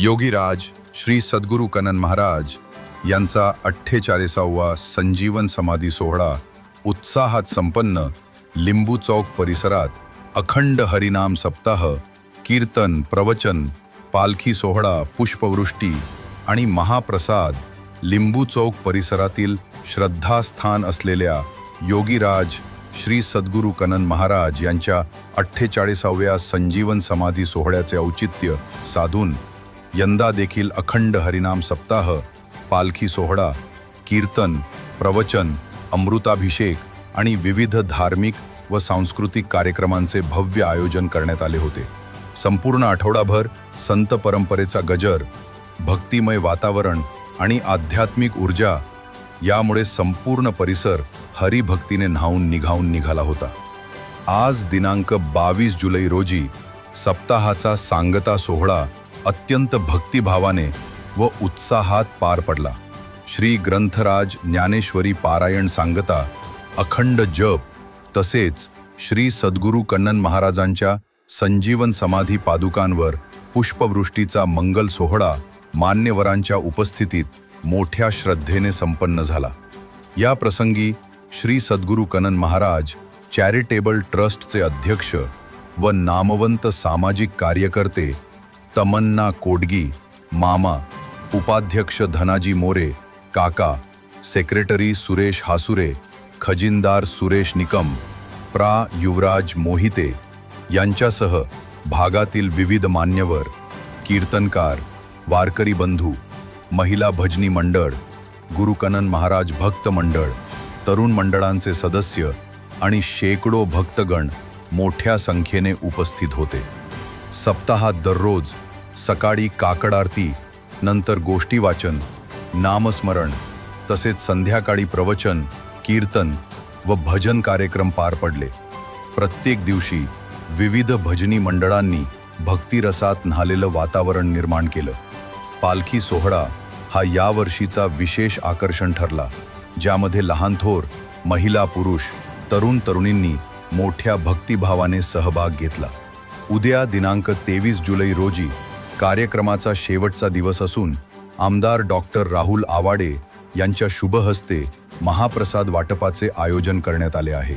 योगीराज श्री सद्गुरू कनन महाराज यांचा अठ्ठेचाळीसावा संजीवन समाधी सोहळा उत्साहात संपन्न लिंबू चौक परिसरात अखंड हरिनाम सप्ताह कीर्तन प्रवचन पालखी सोहळा पुष्पवृष्टी आणि महाप्रसाद लिंबू चौक परिसरातील श्रद्धास्थान असलेल्या योगीराज श्री सद्गुरू कनन महाराज यांच्या अठ्ठेचाळीसाव्या संजीवन समाधी सोहळ्याचे औचित्य साधून यंदा देखील अखंड हरिनाम सप्ताह पालखी सोहळा कीर्तन प्रवचन अमृताभिषेक आणि विविध धार्मिक व सांस्कृतिक कार्यक्रमांचे भव्य आयोजन करण्यात आले होते. संपूर्ण आठवडाभर संत परंपरेचा गजर भक्तिमय वातावरण आणि आध्यात्मिक ऊर्जा यामुळे संपूर्ण परिसर हरिभक्तीने न्हावून निघावून निघाला होता. आज दिनांक बावीस जुलै रोजी सप्ताहाचा सांगता सोहळा अत्यंत भक्तिभावाने व उत्साहात पार पडला. श्री ग्रंथराज ज्ञानेश्वरी पारायण सांगता अखंड जप तसेच श्री सद्गुरू कन्नन महाराजांच्या संजीवन समाधी पादुकांवर पुष्पवृष्टीचा मंगल सोहळा मान्यवरांच्या उपस्थितीत मोठ्या श्रद्धेने संपन्न झाला. या प्रसंगी श्री सद्गुरू कनन महाराज चॅरिटेबल ट्रस्टचे अध्यक्ष व नामवंत सामाजिक कार्यकर्ते तमन्ना कोडगी मामा उपाध्यक्ष धनाजी मोरे काका सेक्रेटरी सुरेश हासुरे खजिनदार सुरेश निकम प्रा. युवराज मोहिते यांच्यासह भागातील विविध मान्यवर कीर्तनकार वारकरी बंधू महिला भजनी मंडळ गुरुकनन महाराज भक्त मंडळ तरुण मंडळांचे सदस्य आणि शेकडो भक्तगण मोठ्या संख्येने उपस्थित होते. सप्ताहात दररोज सकाळी काकड आरती नंतर गोष्टी वाचन नामस्मरण तसेच संध्याकाळी प्रवचन कीर्तन व भजन कार्यक्रम पार पडले. प्रत्येक दिवशी विविध भजनी मंडळांनी भक्तिरसात न्हालेलं वातावरण निर्माण केलं. पालखी सोहळा हा यावर्षीचा विशेष आकर्षण ठरला ज्यामध्ये लहान थोर महिला पुरुष तरुण तरुणींनी मोठ्या भक्तिभावाने सहभाग घेतला. उद्या दिनांक तेवीस जुलै रोजी कार्यक्रमाचा शेवटचा दिवस असून आमदार डॉक्टर राहुल आवाडे यांच्या शुभ हस्ते महाप्रसाद वाटपाचे आयोजन करण्यात आले आहे.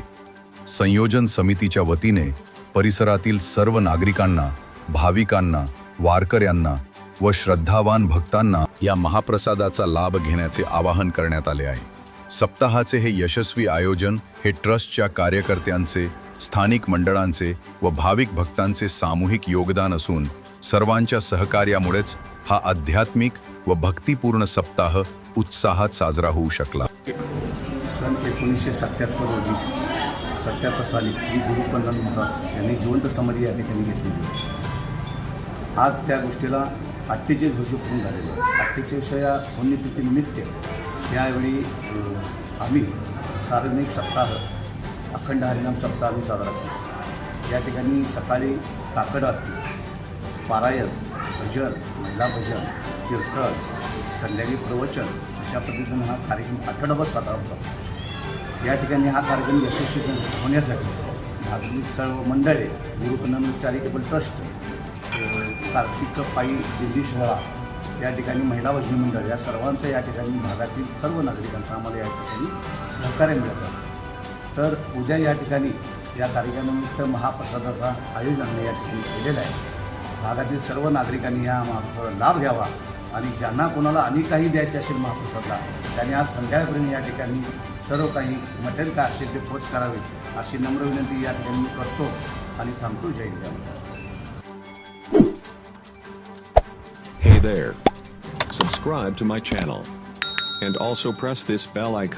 संयोजन समितीच्या वतीने परिसरातील सर्व नागरिकांना भाविकांना वारकऱ्यांना व श्रद्धावान भक्तांना या महाप्रसादाचा लाभ घेण्याचे आवाहन करण्यात आले आहे. सप्ताहाचे हे यशस्वी आयोजन हे ट्रस्टच्या कार्यकर्त्यांचे स्थानिक मंडळांचे व भाविक भक्तांचे सामूहिक योगदान असून सर्वांच्या सहकार्यामुळेच हा आध्यात्मिक व भक्तिपूर्ण सप्ताह उत्साहात साजरा होऊ शकला. सन एकोणीसशे सत्त्याहत्तर रोजी सत्याहत्तर साली श्री गुरुपंडन महाराज यांनी जिवंत समाधी या ठिकाणी घेतली. आज त्या गोष्टीला अठ्ठेचाळीस वर्ष पूर्ण झालेलं आहे अठ्ठेचाळीस या पुण्यतिथीनिमित्त यावेळी आम्ही सार्वजनिक सप्ताह अखंड हरिनाम सप्ताह आम्ही साजरा करतो. या ठिकाणी सकाळी ताकद आरती पारायण भजन महिला भजन कीर्तन संध्याकाळी प्रवचन अशा पद्धतीनं हा कार्यक्रम आठवडाभर साजरा होतो. या ठिकाणी हा कार्यक्रम यशस्वी होण्यासाठी धार्मिक सर्व मंडळे गुरुकनंद चॅरिटेबल ट्रस्ट कार्तिक पायी दिल्ली शहरा या ठिकाणी महिला भजनी मंडळ या सर्वांचं या ठिकाणी भागातील सर्व नागरिकांचं आम्हाला या ठिकाणी सहकार्य मिळत. आहे तर उद्या या ठिकाणी या कार्यक्रमानिमित्त महाप्रसादाचा आयोजन या ठिकाणी केलेलं आहे भागातील सर्व नागरिकांनी या महाप्रसादाचा लाभ घ्यावा आणि ज्यांना कोणाला आणि काही द्यायचे असेल महाप्रसादला त्यांनी आज संध्याकाळपर्यंत या ठिकाणी सर्व काही मटेरियल काय असेल ते पोच करावे अशी नम्र विनंती या ठिकाणी मी करतो आणि थांबतो जय Hind Hey there. Subscribe to my channel. And also press this bell icon.